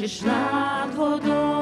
кричиш над водою.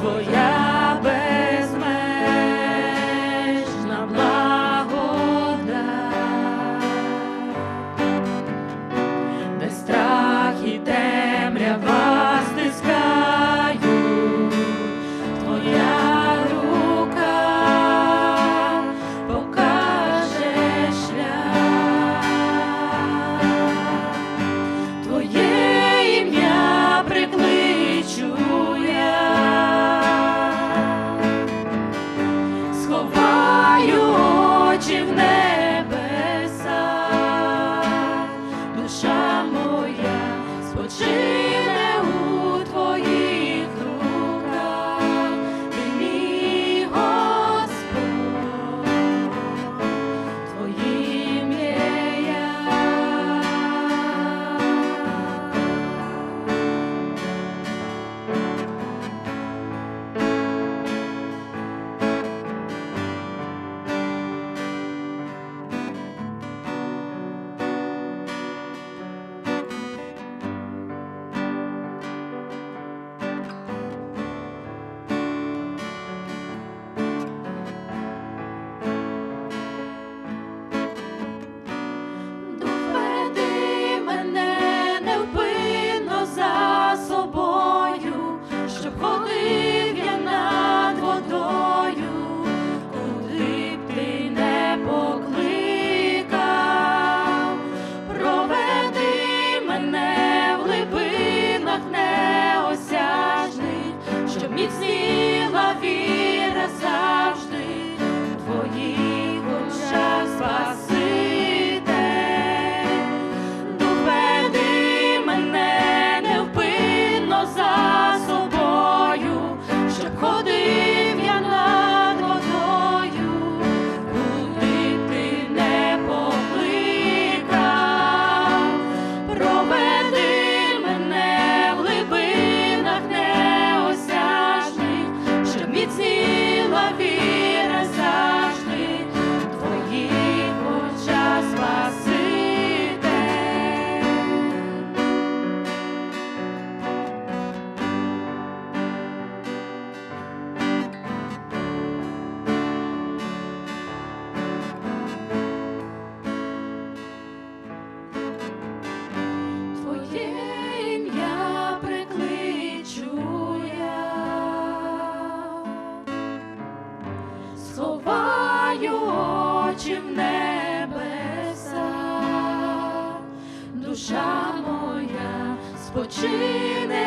不要。бачив небеса, душа моя спочине.